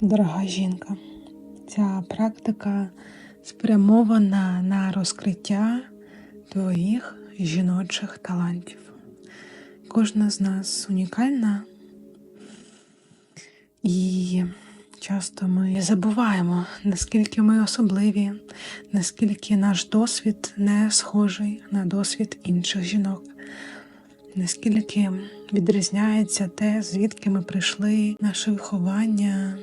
дорога жінка. Ця практика спрямована на розкриття твоїх жіночих талантів. Кожна з нас унікальна, і часто ми забуваємо, наскільки ми особливі, наскільки наш досвід не схожий на досвід інших жінок, наскільки відрізняється те, звідки ми прийшли, наше виховання,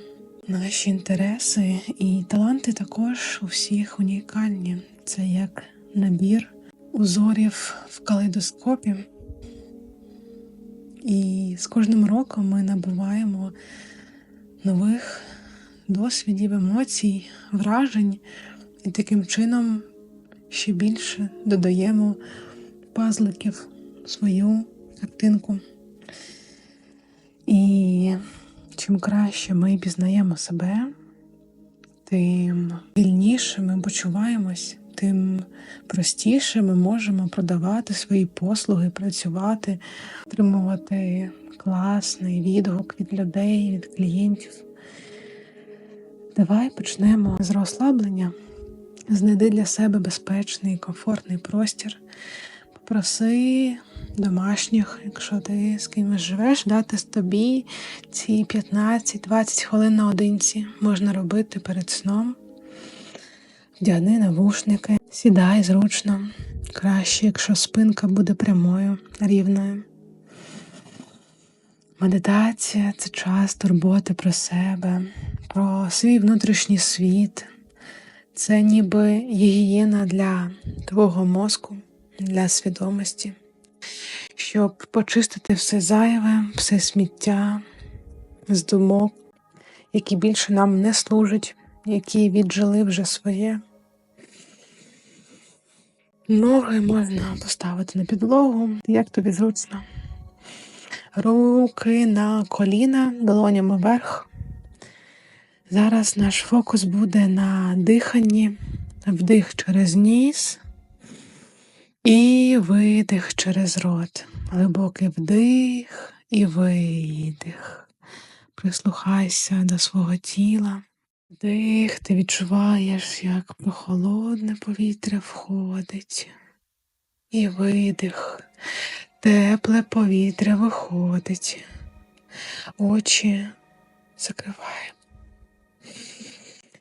наші інтереси і таланти також у всіх унікальні. Це як набір узорів в калейдоскопі. І з кожним роком ми набуваємо нових досвідів, емоцій, вражень, і таким чином ще більше додаємо пазликів свою картинку. І чим краще ми пізнаємо себе, тим вільніше ми почуваємось, тим простіше ми можемо продавати свої послуги, працювати, отримувати класний відгук від людей, від клієнтів. Давай почнемо з розслаблення. Знайди для себе безпечний, комфортний простір. Попроси домашніх, якщо ти з кимось живеш, дати тобі ці 15-20 хвилин наодинці можна робити перед сном. Вдягни навушники, сідай зручно. Краще, якщо спинка буде прямою, рівною. Медитація це час турботи про себе, про свій внутрішній світ. Це ніби гігієна для твого мозку, для свідомості, щоб почистити все зайве, все сміття з думок, які більше нам не служать, які віджили вже своє. Ноги можна поставити на підлогу, як тобі зручно. Руки на коліна, долонями вверх. Зараз наш фокус буде на диханні, вдих через ніс і видих через рот. Глибокий вдих і видих. Прислухайся до свого тіла. Вдих, ти відчуваєш, як прохолодне повітря входить. І видих. Тепле повітря виходить. Очі закриваємо.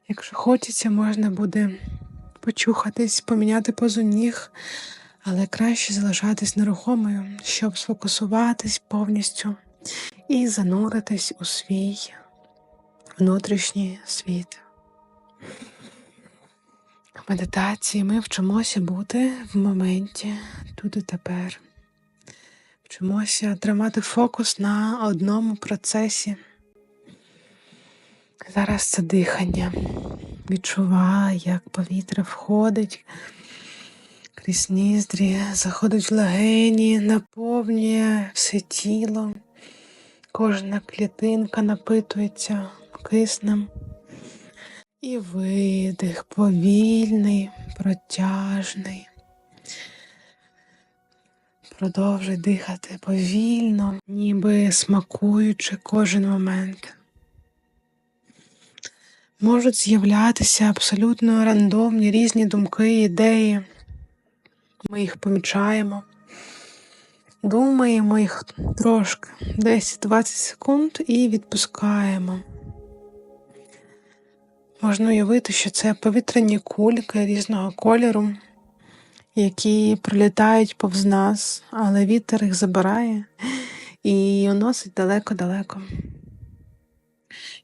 Якщо хочеться, можна буде почухатись, поміняти позу ніг, але краще залишатись нерухомою, щоб сфокусуватись повністю і зануритись у свій внутрішній світ. В медитації ми вчимося бути в моменті тут і тепер. Вчимося тримати фокус на одному процесі. Зараз це дихання. Відчувай, як повітря входить крізь ніздрі, заходить в легені, наповнює все тіло, кожна клітинка напитується киснем. І видих повільний, протяжний. Продовжуй дихати повільно, ніби смакуючи кожен момент. Можуть з'являтися абсолютно рандомні різні думки, ідеї. Ми їх помічаємо, думаємо їх трошки, 10-20 секунд і відпускаємо. Можна уявити, що це повітряні кульки різного кольору які пролітають повз нас, але вітер їх забирає і уносить далеко-далеко.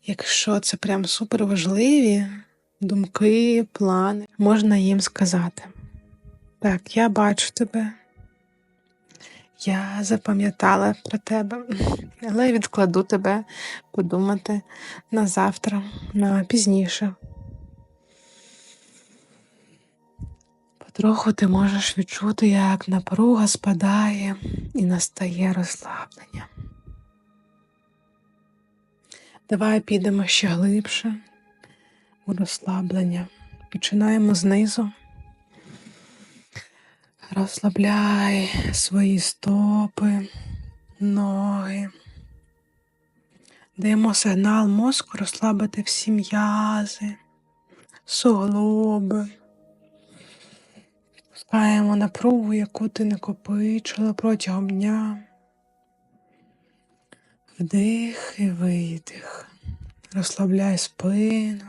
Якщо це прям супер важливі думки, плани, можна їм сказати. Так, я бачу тебе, я запам'ятала про тебе, але відкладу тебе подумати на завтра, на пізніше. Потроху ти можеш відчути, як напруга спадає і настає розслаблення. Давай підемо ще глибше у розслаблення. Починаємо знизу. Розслабляй свої стопи, ноги. Даємо сигнал мозку розслабити всі м'язи, суглоби. Пускаємо напругу, яку ти накопичила протягом дня. Вдих і видих. Розслабляй спину,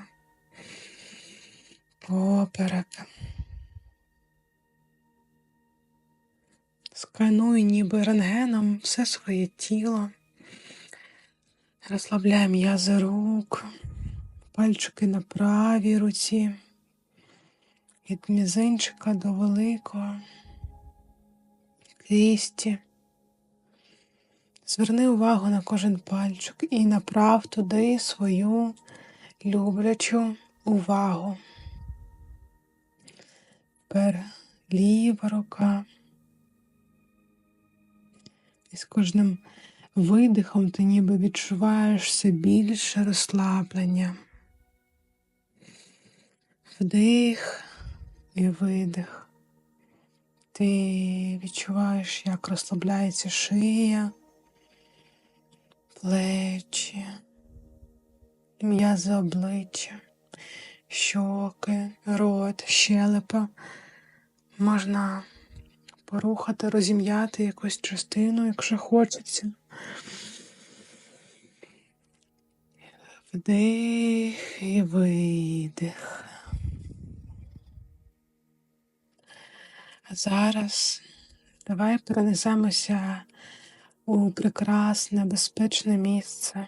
поперек. Скануй ніби рентгеном все своє тіло. Розслабляй м'язи рук, пальчики на правій руці, від мізинчика до великого, кисті. Зверни увагу на кожен пальчик і направ туди свою люблячу увагу. Тепер ліва рука. І з кожним видихом ти ніби відчуваєш все більше розслаблення. Вдих і видих. Ти відчуваєш, як розслабляється шия, плечі, м'язи обличчя, щоки, рот, щелепа. Можна порухати, розім'яти якусь частину, якщо хочеться. Вдих і видих. А зараз давай перенесемося у прекрасне, безпечне місце.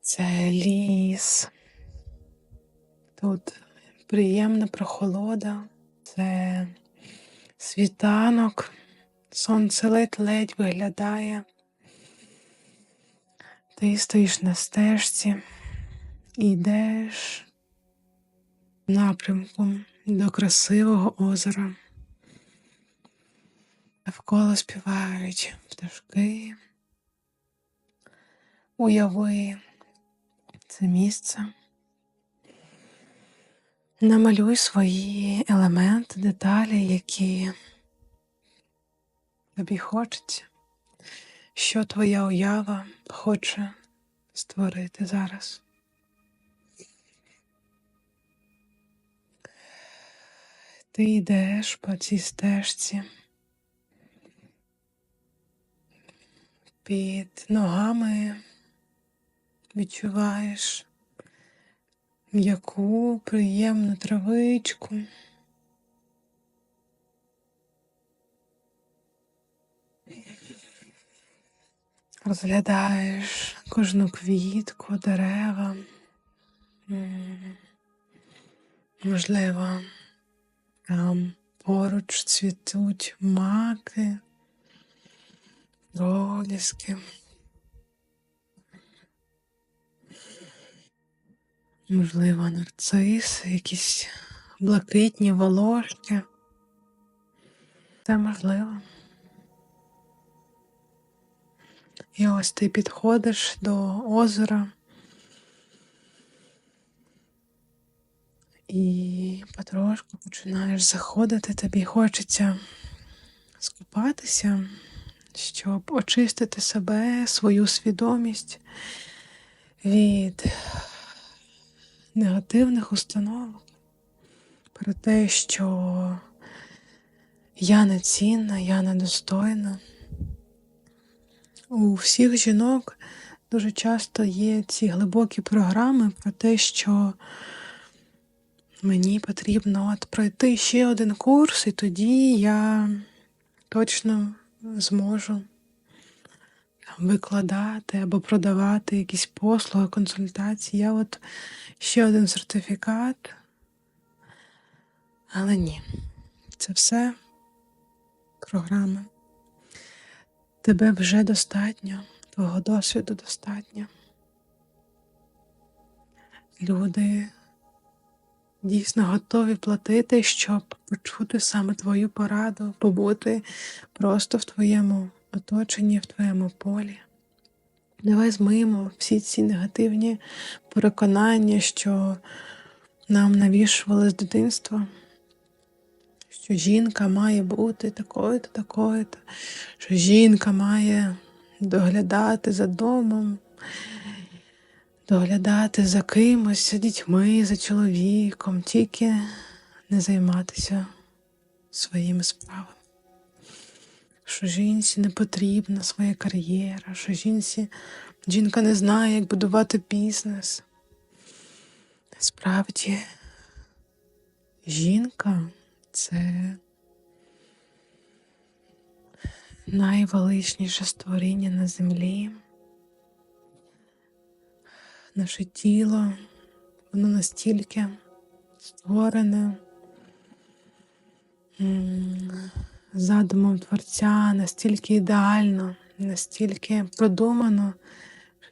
Це ліс. Тут приємна прохолода, це світанок, сонце ледь-ледь виглядає. Ти стоїш на стежці і йдеш напрямку до красивого озера. Навколо співають пташки. Уяви це місце. Намалюй свої елементи, деталі, які тобі хочеться, що твоя уява хоче створити зараз. Ти йдеш по цій стежці. Під ногами відчуваєш м'яку, приємну травичку. Розглядаєш кожну квітку, дерева. Можливо, там поруч цвітуть маки, проліски. Можливо, нарциси, якісь блакитні волошки. Це можливо. І ось ти підходиш до озера і потрошку починаєш заходити, тобі хочеться скупатися, щоб очистити себе, свою свідомість від негативних установок про те, що я не цінна, я недостойна. У всіх жінок дуже часто є ці глибокі програми про те, що мені потрібно от пройти ще один курс, і тоді я точно зможу викладати або продавати якісь послуги, консультації. Я от ще один сертифікат. Але ні, це все програми. Тебе вже достатньо, твого досвіду достатньо. Люди дійсно готові платити, щоб почути саме твою пораду, побути просто в твоєму оточенні, в твоєму полі. Давай змиємо всі ці негативні переконання, що нам навішували з дитинства, що жінка має бути такою-то, такою-то, що жінка має доглядати за домом, доглядати за кимось, за дітьми, за чоловіком, тільки не займатися своїми справами. Що жінці не потрібна своя кар'єра, що жінці жінка не знає, як будувати бізнес. Насправді, жінка це найвеличніше створіння на землі. Наше тіло, воно настільки створене задумом Творця, настільки ідеально, настільки продумано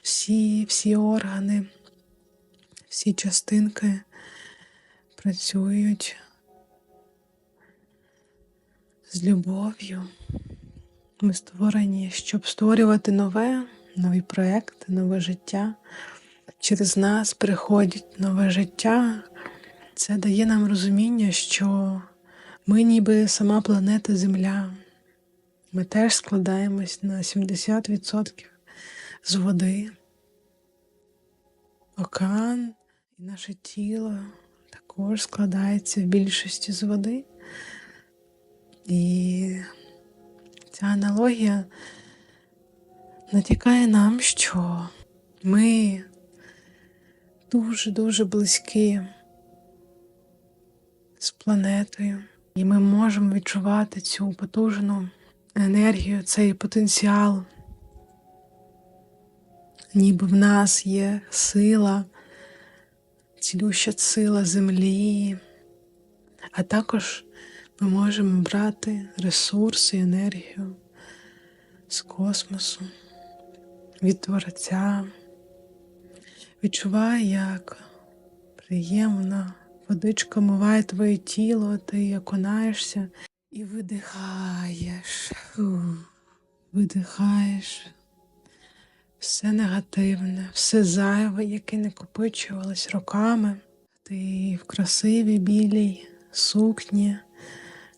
всі, всі органи, всі частинки працюють з любов'ю. Ми створені, щоб створювати нове, нові проекти, нове життя. Через нас приходить нове життя. Це дає нам розуміння, що ми ніби сама планета Земля. Ми теж складаємось на 70% з води. Океан і наше тіло також складається в більшості з води. І ця аналогія натякає нам, що ми дуже-дуже близькі з планетою, і ми можемо відчувати цю потужну енергію, цей потенціал. Ніби в нас є сила, цілюща сила землі, а також ми можемо брати ресурси, енергію з космосу, від Творця. Відчувай, як приємна водичка миває твоє тіло, ти окунаєшся і видихаєш, видихаєш. Все негативне, все зайве, яке накопичувалось роками. Ти в красивій білій сукні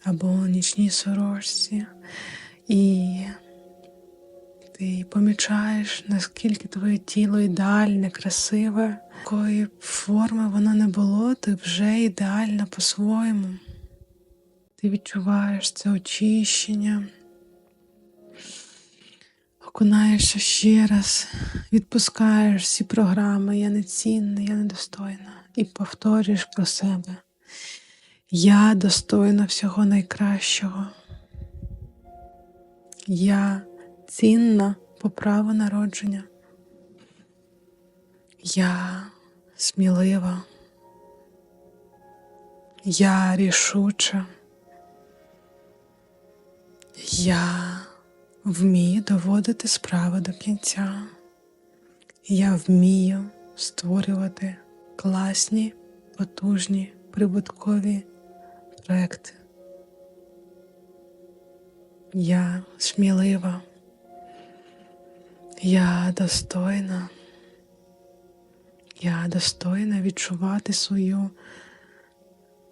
або нічній сорочці, і ти помічаєш, наскільки твоє тіло ідеальне, красиве, якої форми воно не було, ти вже ідеальна по-своєму. Ти відчуваєш це очищення, окунаєшся ще раз, відпускаєш всі програми, я не цінна, я недостойна, і повторюєш про себе. Я достойна всього найкращого. Я цінна по праву народження. Я смілива. Я рішуча. Я вмію доводити справи до кінця. Я вмію створювати класні, потужні, прибуткові проекти. Я смілива. Я достойна. Я достойна відчувати свою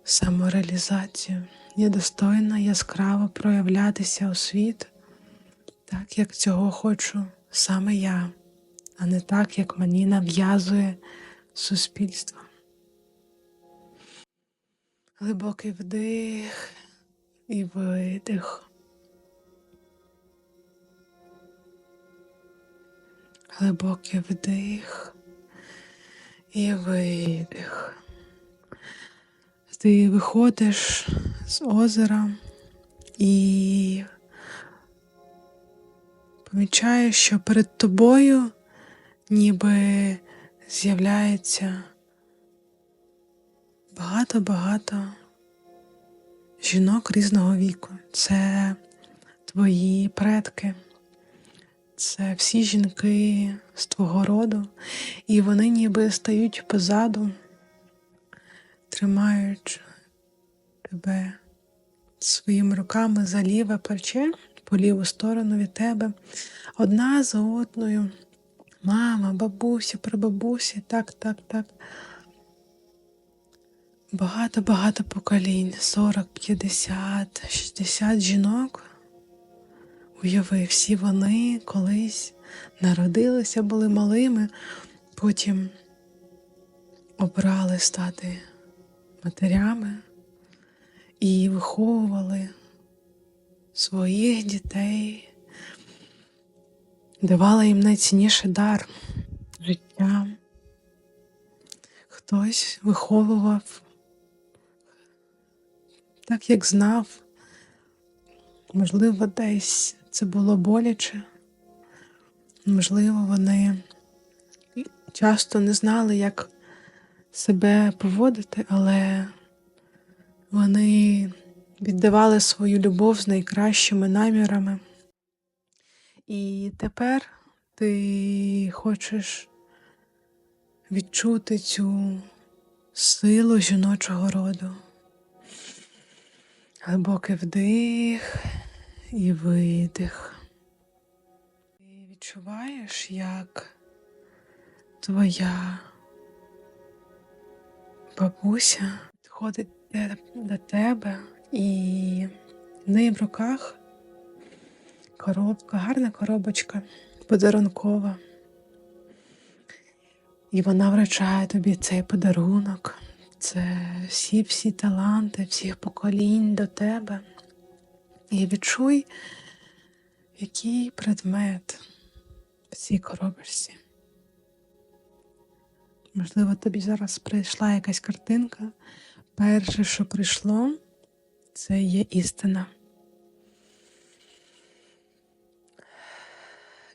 самореалізацію. Я достойна яскраво проявлятися у світ, так, як цього хочу саме я, а не так, як мені нав'язує суспільство. Глибокий вдих і видих. Глибокий вдих і видих. Ти виходиш з озера і помічаєш, що перед тобою ніби з'являється багато-багато жінок різного віку. Це твої предки. Це всі жінки з твого роду, і вони ніби стають позаду, тримаючи тебе своїми руками за ліве плече, по ліву сторону від тебе, одна за одною. Мама, бабуся, прабабуся, так, так, так. Багато-багато поколінь, 40, 50, 60 жінок Уяви, всі вони колись народилися, були малими, потім обрали стати матерями і виховували своїх дітей, давали їм найцінніший дар життя. Хтось виховував так, як знав. Можливо, десь це було боляче, можливо, вони часто не знали, як себе поводити, але вони віддавали свою любов з найкращими намірами. І тепер ти хочеш відчути цю силу жіночого роду. Глибокий вдих і видих. Ти відчуваєш, як твоя бабуся підходить до тебе і в неї в руках коробка, гарна коробочка, подарункова. І вона вручає тобі цей подарунок. Це всі всі таланти, всіх поколінь до тебе. І відчуй, який предмет в цій коробочці. Можливо, тобі зараз прийшла якась картинка. Перше, що прийшло, це є істина.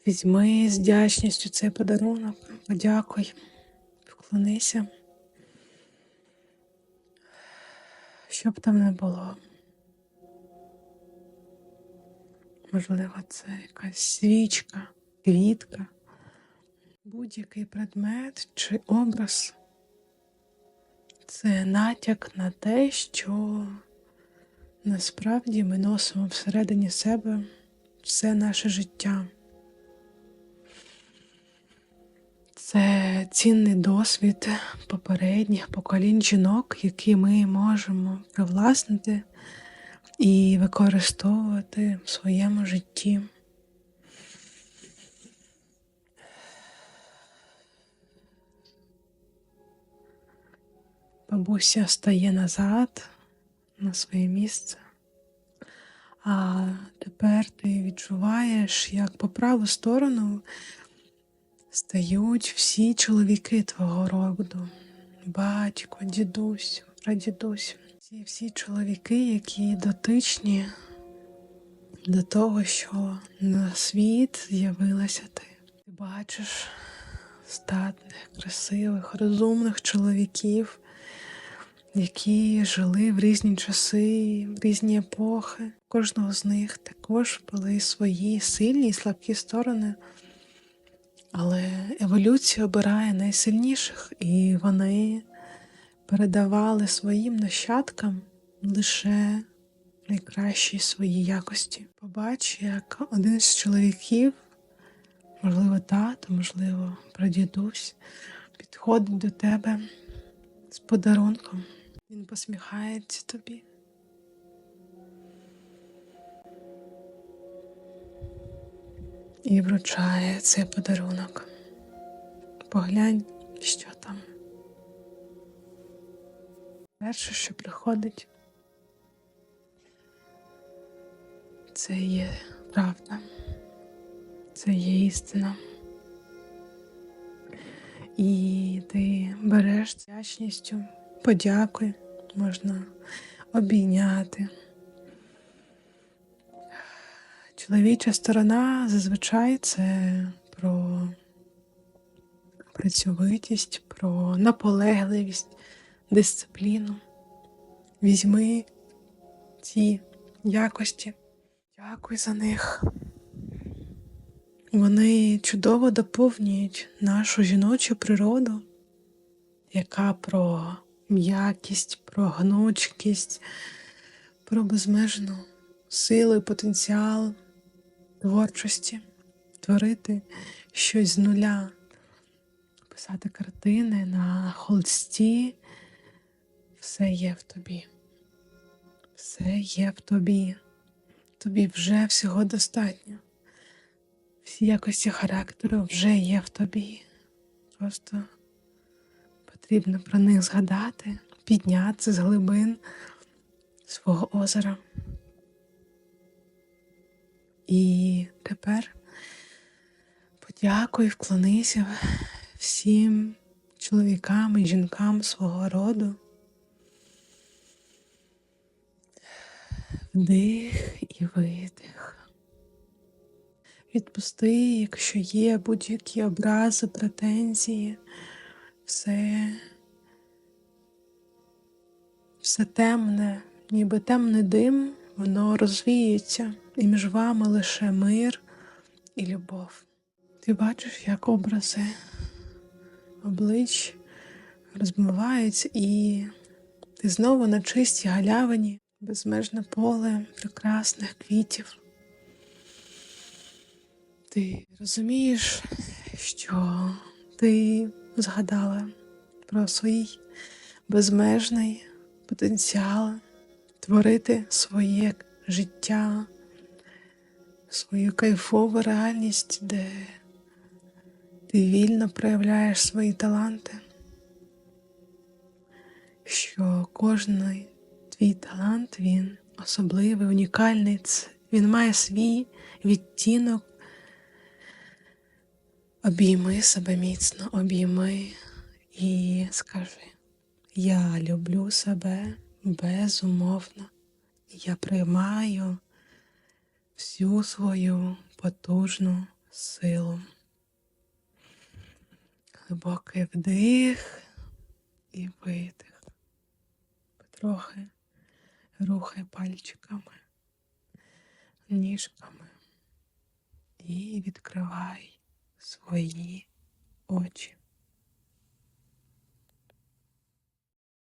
Візьми з вдячністю цей подарунок, подякуй, вклонися. Що б там не було. Можливо, це якась свічка, квітка, будь-який предмет чи образ. Це натяк на те, що насправді ми носимо всередині себе все наше життя. Це цінний досвід попередніх поколінь жінок, які ми можемо привласнити і використовувати в своєму житті. Бабуся стає назад на своє місце. А тепер ти відчуваєш, як по праву сторону стають всі чоловіки твого роду. Батько, дідусь, прадідусь. Ці всі чоловіки, які дотичні до того, що на світ з'явилася ти. Ти бачиш статних, красивих, розумних чоловіків, які жили в різні часи, в різні епохи. Кожного з них також були свої сильні і слабкі сторони. Але еволюція обирає найсильніших, і вони передавали своїм нащадкам лише найкращі свої якості. Побач, як один з чоловіків, можливо, тато, можливо, прадідусь, підходить до тебе з подарунком. Він посміхається тобі. і вручає цей подарунок. Поглянь, що Перше, що приходить, це є правда, це є істина. І ти береш вдячністю, подякуй, можна обійняти. Чоловіча сторона зазвичай це про працьовитість, про наполегливість, дисципліну. Візьми ці якості, дякуй за них. Вони чудово доповнюють нашу жіночу природу, яка про м'якість, про гнучкість, про безмежну силу і потенціал творчості, творити щось з нуля, писати картини на холсті. Все є в тобі. Все є в тобі. тобі вже всього достатньо. Всі якості характеру вже є в тобі. Просто потрібно про них згадати, піднятися з глибин свого озера. І тепер подякуй, вклонися всім чоловікам і жінкам свого роду. Вдих і видих. Відпусти, якщо є будь-які образи, претензії, все, все темне, ніби темний дим, воно розвіється, і між вами лише мир і любов. Ти бачиш, як образи облич розмиваються, і ти знову на чистій галявині, безмежне поле прекрасних квітів. Ти розумієш, що ти згадала про свій безмежний потенціал творити своє життя, свою кайфову реальність, де ти вільно проявляєш свої таланти, що кожний твій талант він особливий, унікальний, він має свій відтінок. Обійми себе міцно, обійми і скажи: Я люблю себе безумовно. Я приймаю всю свою потужну силу. Глибокий вдих і видих. Потрохи рухай пальчиками, ніжками і відкривай свої очі.